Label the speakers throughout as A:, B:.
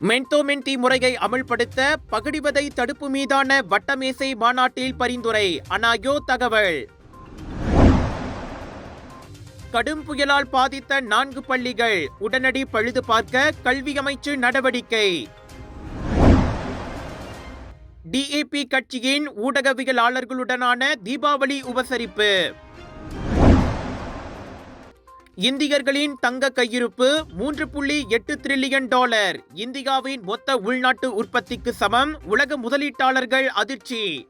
A: மென்தோமென்டி முறையை அமல்படுத்த பகிடிவதை தடுப்பு மீதான வட்டமேசை மாநாட்டில் பரிந்துரை. அனாயோ தகவல். கடும் புயலால் பாதித்த நான்கு பள்ளிகள். உடனடி பழுது பார்க்க கல்வி அமைச்சு நடவடிக்கை. டிஏபி கட்சியின் ஊடகவியலாளர்களுடனான தீபாவளி உபசரிப்பு. இந்தியர்களின் தங்க கையிருப்பு மூன்று புள்ளி எட்டு டிரில்லியன் டாலர் இந்தியாவின் மொத்த உள்நாட்டு உற்பத்திக்கு சமம். உலக முதலீட்டாளர்கள் அதிர்ச்சி.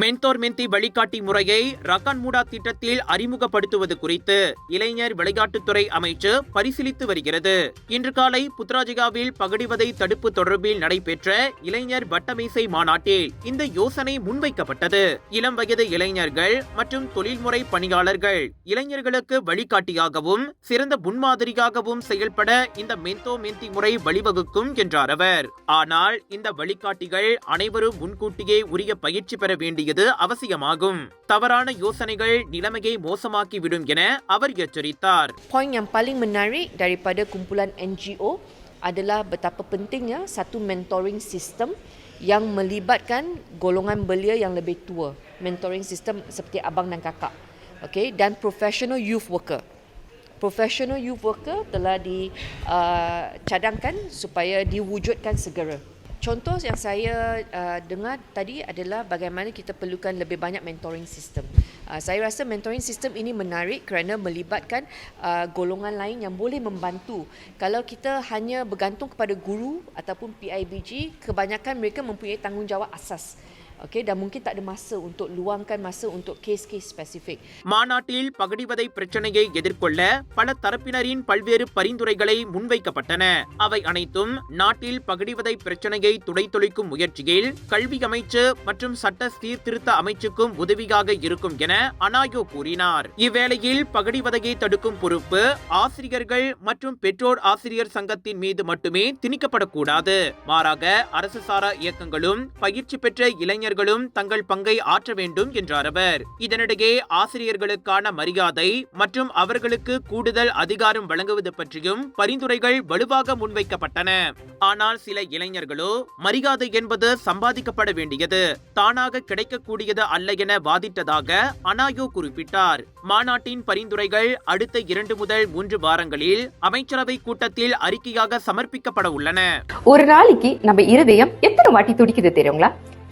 A: மென்தோர் மெந்தி வழிகாட்டி முறையை ரக்கான்முடா திட்டத்தில் அறிமுகப்படுத்துவது குறித்து இளைஞர் விளையாட்டுத்துறை அமைச்சு பரிசீலித்து வருகிறது. இன்று காலை புத்ராஜிகாவில் பகடிவதை தடுப்பு தொடர்பில் நடைபெற்ற இளைஞர் வட்டமேசை மாநாட்டில் இந்த யோசனை முன்வைக்கப்பட்டது. இளம் வயது இளைஞர்கள் மற்றும் தொழில்முறை பணியாளர்கள் இளைஞர்களுக்கு வழிகாட்டியாகவும் சிறந்த முன்மாதிரியாகவும் செயல்பட இந்த மென்தோ மெந்தி முறை வழிவகுக்கும் என்றார் அவர். ஆனால் இந்த வழிகாட்டிகள் அனைவரும் முன்கூட்டியே உரிய பயிற்சி பெற வேண்டியது அவசியமாகும் தவறான யோசனைகள் நிலைமையை மோசமாக்கிவிடும் என அவர் எச்சரித்தார்
B: Poin yang paling menarik daripada kumpulan NGO adalah betapa pentingnya satu mentoring system yang melibatkan golongan belia yang lebih tua. Mentoring system seperti abang dan kakak. Okay, dan professional youth worker. Professional youth worker telah dicadangkan supaya diwujudkan segera. Contoh yang saya uh, dengar tadi adalah bagaimana kita perlukan lebih banyak mentoring system. Uh, saya rasa mentoring system ini menarik kerana melibatkan uh, golongan lain yang boleh membantu. Kalau kita hanya bergantung kepada guru ataupun PIBG, kebanyakan mereka mempunyai tanggungjawab asas. Okay, dan mungkin tak ada masa untuk luangkan masa untuk kes-kes spesifik.
A: மாநாட்டில் பகடிவதை பிரச்சனையை எதிர்கொள்ள பல தரப்பினரின் பல்வேறு பரிந்துரைகளை முன்வைக்கப்பட்டன. அவை அனைத்தும் நாட்டில் பகடிவதை பிரச்சனையை துடைத்தொழிக்கும் முயற்சியில் கல்வி அமைச்சு மற்றும் சட்ட சீர்திருத்த அமைச்சுக்கும் உதவியாக இருக்கும் என அனாயோ கூறினார். இவ்வேளையில் பகடிவதையை தடுக்கும் பொறுப்பு ஆசிரியர்கள் மற்றும் பெற்றோர் ஆசிரியர் சங்கத்தின் மீது மட்டுமே திணிக்கப்படக்கூடாது. மாறாக அரசு சாரா இயக்கங்களும் பயிற்சி பெற்ற ஆசிரியர்களும் தங்கள் பங்கை ஆற்ற வேண்டும் என்றார் அவர். இதனிடையே ஆசிரியர்களுக்கான மரியாதை மற்றும் அவர்களுக்கு கூடுதல் அதிகாரம் வழங்குவது பற்றியும் பரிந்துரைகள் வலுவாக முன்வைக்கப்பட்டன. ஆனால் சில இளைஞர்களோ மரியாதை என்பது சம்பாதிக்கப்பட வேண்டியது தானாக கிடைக்கக்கூடியது அல்ல என வாதிட்டதாக அனாயோ குறிப்பிட்டார். மாநாட்டின் பரிந்துரைகள் அடுத்த இரண்டு முதல் மூன்று வாரங்களில் அமைச்சரவை கூட்டத்தில் அறிக்கையாக சமர்ப்பிக்கப்பட உள்ளன.
C: ஒரு நாளைக்கு நம்ம இருதயம் எத்தனை வாட்டி துடிக்குது தெரியுங்களா?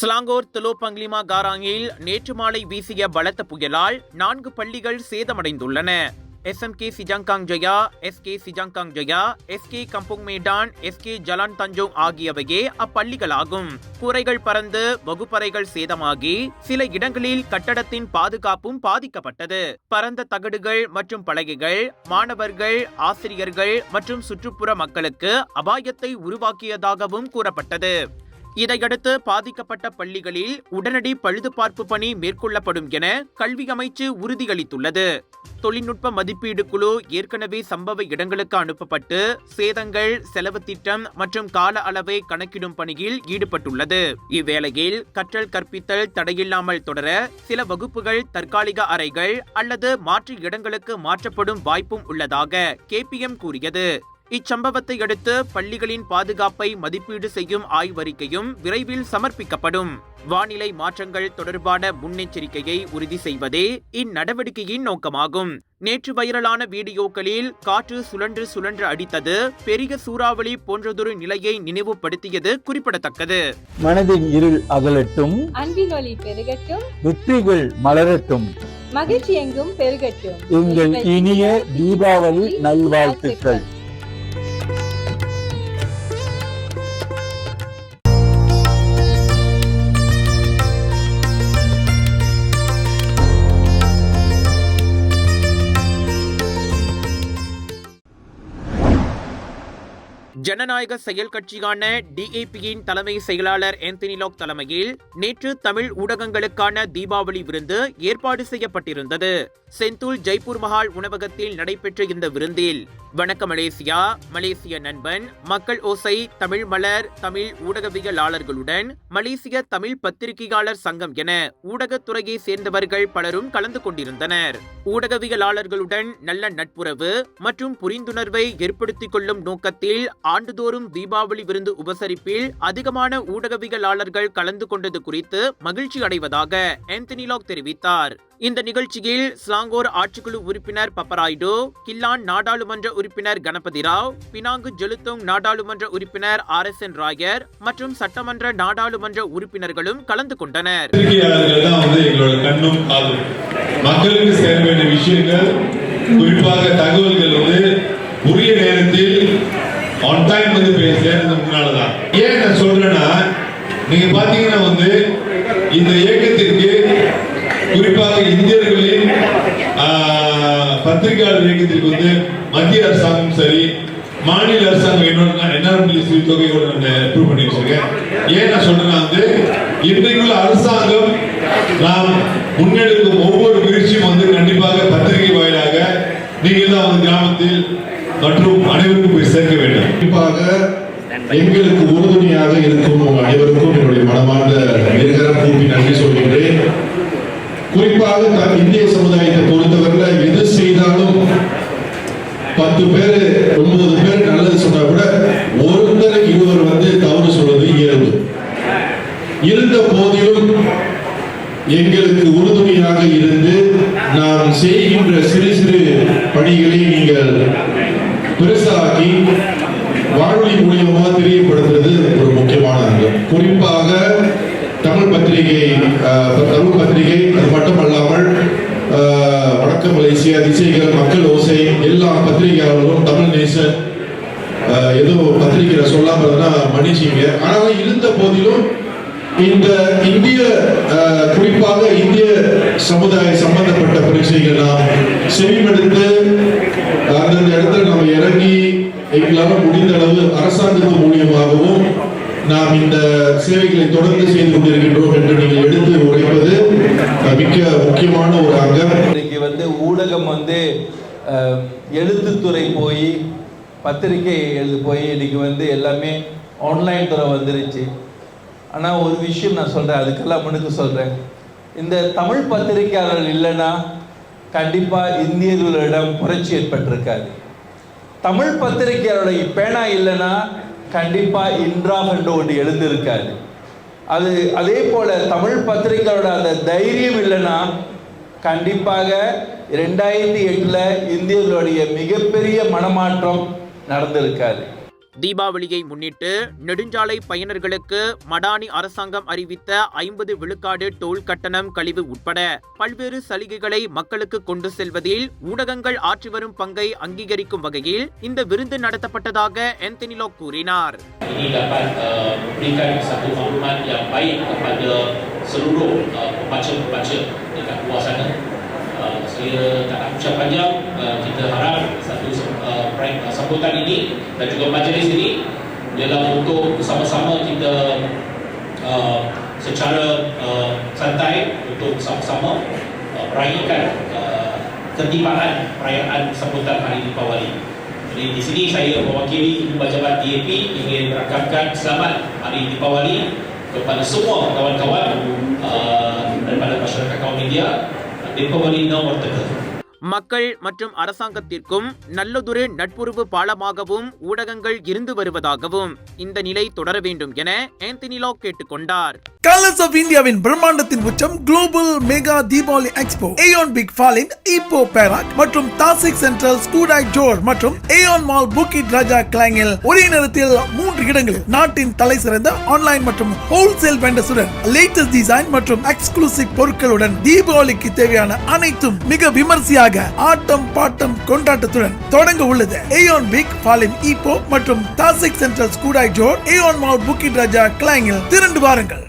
A: ஸ்லாங்கோர் துலோபங்லிமா காராங்கில் நேற்று மாலை வீசிய பலத்த புயலால் நான்கு பள்ளிகள் சேதமடைந்துள்ளன. SMK Sijangkang K SK Sijangkang S SK Kampung Medan SK Jalan Tanjong ஆகியவையே அப்பள்ளிகளாகும். கூரைகள் பறந்து வகுப்பறைகள் சேதமாகி சில இடங்களில் கட்டடத்தின் பாதுகாப்பும் பாதிக்கப்பட்டது. பரந்த தகடுகள் மற்றும் பலகைகள் மாணவர்கள் ஆசிரியர்கள் மற்றும் சுற்றுப்புற மக்களுக்கு அபாயத்தை உருவாக்கியதாகவும் கூறப்பட்டது. இதையடுத்து பாதிக்கப்பட்ட பள்ளிகளில் உடனடி பழுதுபார்ப்பு பணி மேற்கொள்ளப்படும் என கல்வி அமைச்சு உறுதியளித்துள்ளது. தொழில்நுட்ப மதிப்பீடு குழு ஏற்கனவே சம்பவ இடங்களுக்கு அனுப்பப்பட்டு சேதங்கள் செலவு திட்டம் மற்றும் கால அளவை கணக்கிடும் பணியில் ஈடுபட்டுள்ளது. இவ்வேளையில் கற்றல் கற்பித்தல் தடையில்லாமல் தொடர சில வகுப்புகள் தற்காலிக அறைகள் அல்லது மாற்று இடங்களுக்கு மாற்றப்படும் வாய்ப்பும் உள்ளதாக கேபிஎம் கூறியது. இச்சம்பவத்தை அடுத்து பள்ளிகளின் பாதுகாப்பை மதிப்பீடு செய்யும் ஆய்வறிக்கையும் விரைவில் சமர்ப்பிக்கப்படும். வானிலை மாற்றங்கள் தொடர்பான முன்னெச்சரிக்கையை உறுதி செய்வதே இந்நடவடிக்கையின் நோக்கமாகும். நேற்று வைரலான வீடியோக்களில் காற்று சுழன்று சுழன்று அடித்தது பெரிய சூறாவளி போன்றதொரு நிலையை நினைவுபடுத்தியது குறிப்பிடத்தக்கது.
D: மனதின் இருள் அகலட்டும்
E: அன்பின் ஒளி பெருகட்டும்
D: வெற்றிகள் மலரட்டும்.
E: மகிழ்ச்சி எங்கும் பெருகட்டும்.
D: எங்கள் இனிய தீபாவளி நல்வாழ்த்துக்கள்.
A: ஜனநாயக செயல் கட்சியான டிஏபியின் தலைமை செயலாளர் ஆந்தனிலாக் தலைமையில் நேற்று தமிழ் ஊடகங்களுக்கான தீபாவளி விருந்து ஏற்பாடு செய்யப்பட்டிருந்தது. செந்தூல் ஜெய்ப்பூர் மஹால் உணவகத்தில் நடைபெற்ற இந்த விருந்தில் வணக்க மலேசியா மலேசிய நண்பன் மக்கள் ஓசை தமிழ் மலர் தமிழ் ஊடகவியலாளர்களுடன் மலேசிய தமிழ் பத்திரிகையாளர் சங்கம் என ஊடகத்துறையை சேர்ந்தவர்கள் பலரும் கலந்து கொண்டிருந்தனர். ஊடகவியலாளர்களுடன் நல்ல நட்புறவு மற்றும் புரிந்துணர்வை ஏற்படுத்திக் கொள்ளும் நோக்கத்தில் ஆண்டு ஆண்டுதோறும் தீபாவளி விருந்து உபசரிப்பில் அதிகமான ஊடகவியலாளர்கள் கலந்து கொண்டது குறித்து மகிழ்ச்சி அடைவதாக ஆந்தனி லாக் தெரிவித்தார். இந்த நிகழ்ச்சியில் ஸ்லாங்கோர் ஆட்சிக்குழு உறுப்பினர் பப்பராய்டு கில்லான் நாடாளுமன்ற உறுப்பினர் கணபதி ராவ் பினாங்கு ஜெலுத்தோங் நாடாளுமன்ற உறுப்பினர் ஆர் எஸ் என் ராயர் மற்றும் சட்டமன்ற நாடாளுமன்ற உறுப்பினர்களும் கலந்து கொண்டனர்.
F: மக்களுக்கு சேர வேண்டிய விஷயங்கள் குறிப்பாக தகவல்கள் வந்து உரிய நேரத்தில் ஆன் டைம் வந்து போய் சேர்றது முன்னாலதான். ஏன் நான் சொல்றேன்னா நீங்க பாத்தீங்கன்னா வந்து இந்த இயக்கத்திற்கு குறிப்பாக இந்தியர்களின் பத்திரிகையாளர் இயக்கத்திற்கு வந்து மத்திய அரசாங்கம் சரி மாநில அரசாங்கம் என்னோட என்ஆர்பிஎஸ் தொகை நான் அப்ரூவ் பண்ணி வச்சிருக்கேன். ஏன் நான் சொல்றேன்னா வந்து இன்றைக்குள்ள அரசாங்கம் நாம் முன்னெடுக்கும் ஒவ்வொரு முயற்சியும் வந்து கண்டிப்பாக பத்திரிகை வாயிலாக நீங்கள் தான் வந்து கிராமத்தில் மற்றும் அனைவருக்கும் போய் சேர்க்க வேண்டும்.
G: குறிப்பாக எங்களுக்கு உறுதுணையாக இருக்கும் அனைவருக்கும் என்னுடைய மனமார்ந்த நிரகரம் கூப்பி நன்றி சொல்கின்றேன். குறிப்பாக இந்திய சமுதாயத்தை பொறுத்தவரையில் எது செய்தாலும் பத்து பேர் ஒன்பது பேர் நல்லது சொன்னா கூட ஒருத்தர் இருவர் வந்து தவறு சொல்வது இயல்பு இருந்த போதிலும் எங்களுக்கு உறுதுணையாக இருந்து நாம் செய்கின்ற சிறு சிறு பணிகளை நீங்கள் பெருசாக்கி வானொலி மூலியமாக தெரியப்படுத்துறது ஒரு முக்கியமான அங்கம் குறிப்பாக தமிழ் பத்திரிகை அஹ், தமிழ் பத்திரிகை அது மட்டுமல்லாமல் அஹ், வணக்கம் மலேசியா திசைகள் மக்கள் ஓசை எல்லா பத்திரிகையாளர்களும் தமிழ் நேசன் அஹ், ஏதோ பத்திரிகையில சொல்லாம மன்னிச்சிங்க. ஆனால் இருந்த போதிலும் இந்த இந்திய குறிப்பாக இந்திய சமுதாய சம்பந்தப்பட்ட பிரச்சனைகள் நாம் செவிமெடுத்து அந்தந்த இடத்துல நம்ம இறங்கி எங்களால் முடிந்த அளவு அரசாங்கத்தின் மூலியமாகவும் நாம் இந்த சேவைகளை தொடர்ந்து செய்து கொண்டிருக்கின்றோம் என்று நீங்கள் எடுத்து உரைப்பது மிக்க முக்கியமான ஒரு அங்கம்.
H: இன்னைக்கு வந்து ஊடகம் வந்து எழுத்துத்துறை போய் பத்திரிக்கை எழுது போய் இன்னைக்கு வந்து எல்லாமே ஆன்லைன் துறை வந்துருச்சு. ஆனால் ஒரு விஷயம் நான் சொல்கிறேன் அதுக்கெல்லாம் முன்னுக்கு சொல்கிறேன் இந்த தமிழ் பத்திரிகையாளர்கள் இல்லைன்னா கண்டிப்பாக இந்தியர்களிடம் புரட்சி ஏற்பட்டிருக்காது. தமிழ் பத்திரிகையாளருடைய பேனா இல்லைன்னா கண்டிப்பாக இன்றாக என்று ஒன்று எழுந்திருக்காது. அது அதே போல் தமிழ் பத்திரிகையோட அந்த தைரியம் இல்லைன்னா கண்டிப்பாக ரெண்டாயிரத்தி எட்டில் இந்தியர்களுடைய மிகப்பெரிய மனமாற்றம் நடந்திருக்காது.
A: தீபாவளியை முன்னிட்டு நெடுஞ்சாலை பயணர்களுக்கு மடானி அரசாங்கம் அறிவித்த ஐம்பது விழுக்காடு டோல் கட்டணம் கழிவு உட்பட பல்வேறு சலுகைகளை மக்களுக்கு கொண்டு செல்வதில் ஊடகங்கள் ஆற்றி வரும் பங்கை அங்கீகரிக்கும் வகையில் இந்த விருந்து நடத்தப்பட்டதாக ஆந்தனிலோ கூறினார்.
I: Ini dapat uh, memberikan satu maklumat yang baik kepada seluruh uh. Uh, saya tak nak ucap panjang, uh, kita harap satu sambutan ini dan juga majlis ini ialah untuk bersama-sama kita uh, secara uh, santai untuk bersama-sama uh, meraihkan uh, ketibaan perayaan sambutan Hari Deepawali. Jadi di sini saya mewakili Ibu Pejabat DAP ingin merakamkan selamat Hari Deepawali kepada semua kawan-kawan uh, daripada masyarakat kaum media Deepawali nomor tiga.
A: மக்கள் மற்றும் அரசாங்கத்திற்கும் நல்லதொரு நட்புறவு பாலமாகவும் ஊடகங்கள் இருந்து வருவதாகவும் இந்த நிலை தொடர வேண்டும் என ஆந்தனிலோ கேட்டுக்கொண்டார்.
J: கலர்ஸ் ஆஃப் இந்தியாவின் பிரம்மாண்டத்தின் உச்சம் global mega Deepavali expo Aeon Big Falim Ipoh Perak மற்றும் தாசிக் சென்ட்ரல் ஸ்கூடாய் ஜோர் மற்றும் ஏயோன் மால் புக்கிட் ராஜா கிளாங்கில் ஒரே நேரத்தில் மூன்று இடங்களில் நாட்டின் தலை சிறந்த ஆன்லைன் மற்றும் ஹோல்சேல் வெண்டர்ஸுடன் லேட்டஸ்ட் டிசைன் மற்றும் எக்ஸ்க்ளூசிவ் பொருட்களுடன் தீபாவளிக்கு தேவையான அனைத்தும் மிக விமர்சையாக ஆட்டம் பாட்டம் கொண்டாட்டத்துடன் தொடங்க உள்ளது. ஏயோன் பிக் ஃபாலின் இப்போ மற்றும் Tasik Central Skudai Johor AEON Mall Bukit Raja கிளாங்கில் திரண்டு வாருங்கள்.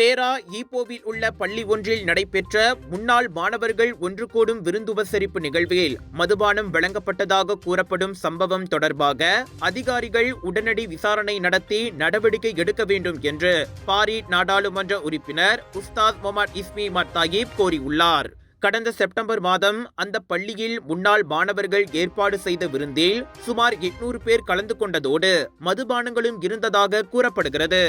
A: பேரா ஈப்போவில் உள்ள பள்ளி ஒன்றில் நடைபெற்ற முன்னாள் மாணவர்கள் ஒன்று கூடும் விருந்துபசரிப்பு நிகழ்வில் மதுபானம் வழங்கப்பட்டதாக கூறப்படும் சம்பவம் தொடர்பாக அதிகாரிகள் உடனடி விசாரணை நடத்தி நடவடிக்கை எடுக்க வேண்டும் என்று பாரி நாடாளுமன்ற உறுப்பினர் உஸ்தாத் முகமது இஸ்மி மத்தாயிப் கோரியுள்ளார். கடந்த செப்டம்பர் மாதம் அந்த பள்ளியில் முன்னாள் மாணவர்கள் ஏற்பாடு செய்த விருந்தில் சுமார் எட்நூறு பேர் கலந்து கொண்டதோடு மதுபானங்களும் இருந்ததாக கூறப்படுகிறது.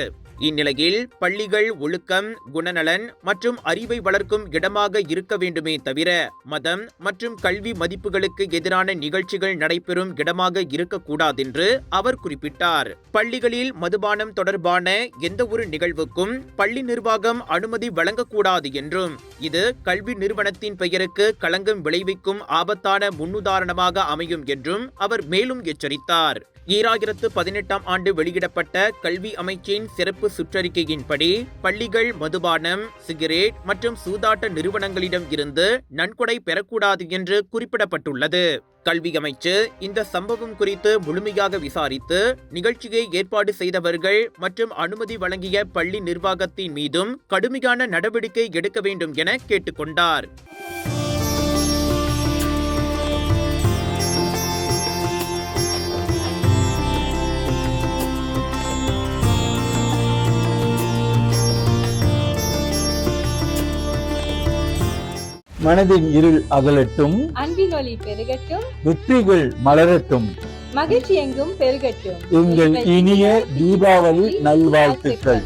A: இந்நிலையில் பள்ளிகள் ஒழுக்கம் குணநலன் மற்றும் அறிவை வளர்க்கும் இடமாக இருக்க வேண்டுமே தவிர மதம் மற்றும் கல்வி மதிப்புகளுக்கு எதிரான நிகழ்ச்சிகள் நடைபெறும் இடமாக இருக்கக்கூடாதென்று அவர் குறிப்பிட்டார். பள்ளிகளில் மதுபானம் தொடர்பான எந்த ஒரு நிகழ்வுக்கும் பள்ளி நிர்வாகம் அனுமதி வழங்கக்கூடாது என்றும் இது கல்வி நிறுவனத்தின் பெயருக்கு களங்கம் விளைவிக்கும் ஆபத்தான முன்னுதாரணமாக அமையும் என்றும் அவர் மேலும் எச்சரித்தார். ஈராயிரத்து பதினெட்டாம் ஆண்டு வெளியிடப்பட்ட கல்வி அமைச்சின் சிறப்பு சுற்றறிக்கையின்படி பள்ளிகள் மதுபானம் சிகரெட் மற்றும் சூதாட்ட நிறுவனங்களிடம் இருந்து நன்கொடை பெறக்கூடாது என்று குறிப்பிடப்பட்டுள்ளது. கல்வி அமைச்சு இந்த சம்பவம் குறித்து முழுமையாக விசாரித்து நிகழ்ச்சியை ஏற்பாடு செய்தவர்கள் மற்றும் அனுமதி வழங்கிய பள்ளி நிர்வாகத்தின் மீதும் கடுமையான நடவடிக்கை எடுக்க வேண்டும் என கேட்டுக்கொண்டார்.
D: மனதின் இருள் அகலட்டும்.
E: அன்பின் ஒளி பெருகட்டும்.
D: வெற்றிகள் மலரட்டும்.
E: மகிழ்ச்சி எங்கும் பெருகட்டும்.
D: எங்கள் இனிய தீபாவளி நல்வாழ்த்துக்கள்.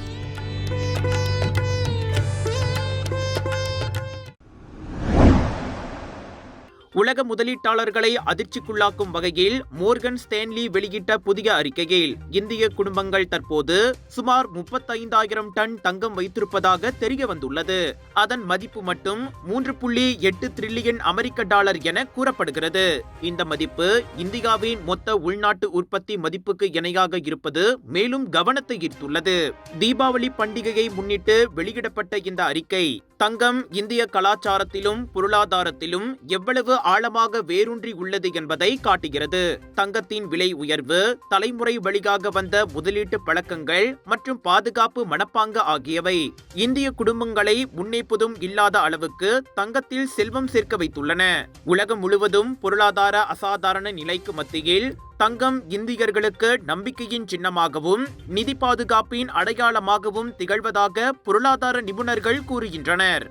A: உலக முதலீட்டாளர்களை அதிர்ச்சிக்குள்ளாக்கும் வகையில் மோர்கன் ஸ்டேன்லி வெளியிட்ட புதிய அறிக்கையில் இந்திய குடும்பங்கள் தற்போது சுமார் முப்பத்தைந்தாயிரம் டன் தங்கம் வைத்திருப்பதாக தெரிய வந்துள்ளது அதன் மதிப்பு மட்டும் மூன்று புள்ளி எட்டு டிரில்லியன் அமெரிக்க டாலர் என கூறப்படுகிறது. இந்த மதிப்பு இந்தியாவின் மொத்த உள்நாட்டு உற்பத்தி மதிப்புக்கு இணையாக இருப்பது மேலும் கவனத்தை ஈர்த்துள்ளது. தீபாவளி பண்டிகையை முன்னிட்டு வெளியிடப்பட்ட இந்த அறிக்கை தங்கம் இந்திய கலாச்சாரத்திலும் பொருளாதாரத்திலும் எவ்வளவு ஆழமாக வேரூன்றி உள்ளது என்பதை காட்டுகிறது. தங்கத்தின் விலை உயர்வு தலைமுறை வழியாக வந்த முதலீட்டு பழக்கங்கள் மற்றும் பாதுகாப்பு மனப்பாங்கு ஆகியவை இந்திய குடும்பங்களை முன்னேப்பதும் இல்லாத அளவுக்கு தங்கத்தில் செல்வம் சேர்க்க வைத்துள்ளன. உலகம் முழுவதும் பொருளாதார அசாதாரண நிலைக்கு மத்தியில் தங்கம் இந்தியர்களுக்கு நம்பிக்கையின் சின்னமாகவும் நிதி பாதுகாப்பின் அடையாளமாகவும் திகழ்வதாக பொருளாதார நிபுணர்கள் கூறுகின்றனர்.